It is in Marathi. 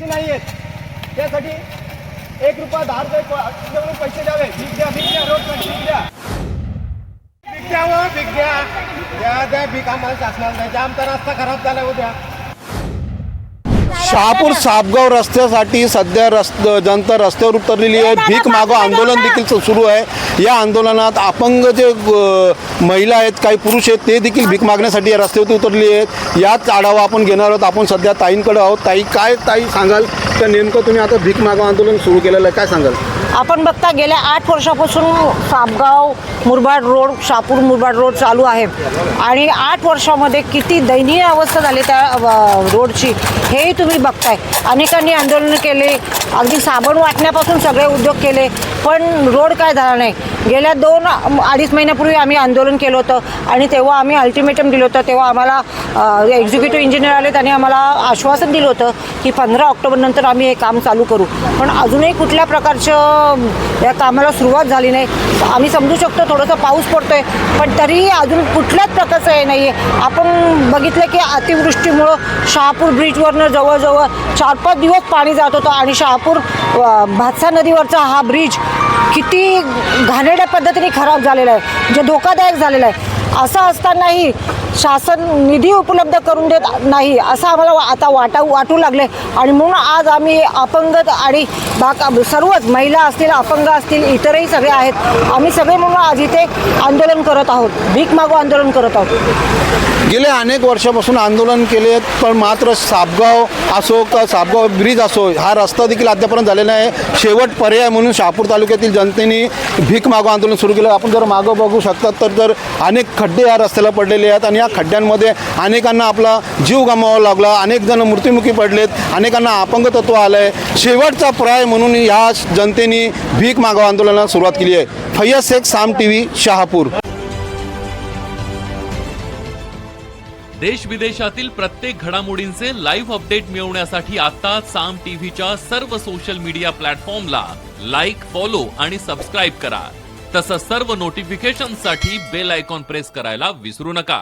पैसे नाही आहेत त्यासाठी एक रुपया दहा रुपये पैसे द्यावे. भीक द्या भीक द्या रोड भीक द्या. भीक द्या हो भीक द्या. द्या द्या भीक आम्हाला शासनाला द्यायच्या आमचा रस्ता खराब झाला उद्या. शहापूर सापगाव रस्त्यासाठी सध्या रस्त जनता रस्त्यावर उतरलेली आहे. भीक मागो आंदोलन देखील सुरू आहे. या आंदोलनात अपंग जे महिला आहेत काही पुरुष आहेत ते देखील भीक मागण्यासाठी या रस्त्यावरती उतरलेले आहेत. याच आढावा आपण घेणार आहोत. आपण सध्या ताईंकडे आहोत. ताई काय ताई सांगाल? तर नेमकं तुम्ही आता भीक मागो आंदोलन सुरू केलेलं आहे. काय सांगाल? आपण बघता गेल्या आठ वर्षापासून सापगाव मुरबाड रोड शापूर मुरबाड रोड चालू आहे. आणि आठ वर्षामध्ये किती दयनीय अवस्था झाली त्या रोडची हेही तुम्ही बघताय. अनेकांनी आंदोलन केले अगदी साबण वाटण्यापासून सगळे उद्योग केले पण रोड काय झाला नाही. गेल्या दोन अडीच महिन्यापूर्वी आम्ही आंदोलन केलं होतं आणि तेव्हा आम्ही अल्टिमेटम दिलं होतं. तेव्हा आम्हाला एक्झिक्युटिव्ह इंजिनियर आले त्यांनी आम्हाला आश्वासन दिलं होतं की पंधरा ऑक्टोबरनंतर आम्ही हे काम चालू करू. पण अजूनही कुठल्या प्रकारचं या कामाला सुरुवात झाली नाही. आम्ही समजू शकतो थोडंसं पाऊस पडतो आहे पण तरीही अजून कुठल्याच प्रकारचं हे नाही आहे आपण बघितलं की अतिवृष्टीमुळं शहापूर ब्रिजवरनं जवळजवळ चार पाच दिवस पाणी जात होतं आणि शहापूर भातसा नदीवरचा हा ब्रिज किती घाणेरड्या पद्धतीने खराब झालेला आहे जे धोकादायक झालेला आहे. असं असतानाही शासन निधी उपलब्ध करून देत नाही असं आम्हाला वा- आता वाटा वाटू लागले आणि म्हणून आज आम्ही अपंग आणि बाक सर्वच महिला असतील अपंग असतील इतरही सगळे आहेत आम्ही सगळे म्हणून आज इथे आंदोलन करत आहोत भीक मागो आंदोलन करत आहोत. गेले अनेक वर्षापासून आंदोलन केले पण मात्र सापगाव असो का सापगाव ब्रिज असो हा रस्ता देखील अद्यापर्यंत झालेला आहे. शेवट पर्याय म्हणून शहापूर तालुक्यातील जनतेने भीक मागो आंदोलन सुरू केलं. आपण जर मागं बघू शकतात तर जर अनेक खड्डे या रस्त्याला पडलेले आहेत आणि या खड्ड्यांमध्ये अनेकांना आपला जीव गमावा लागला अनेक जण मृत्युमुखी पडलेत अनेकांना अपंगतत्व आलं आहे शेवटचा पर्याय म्हणून या जनतेने भीक मागो आंदोलनाला सुरुवात केली आहे. Faiya Shaikh Saam T V Shahapur. देश विदेशातील प्रत्येक घडामोडींचे लाईव्ह अपडेट मिळवण्यासाठी आता साम टीव्हीच्या सर्व सोशल मीडिया प्लॅटफॉर्मला लाईक फॉलो आणि सबस्क्राईब करा. तसंच सर्व नोटिफिकेशनसाठी बेल आयकॉन प्रेस करायला विसरू नका.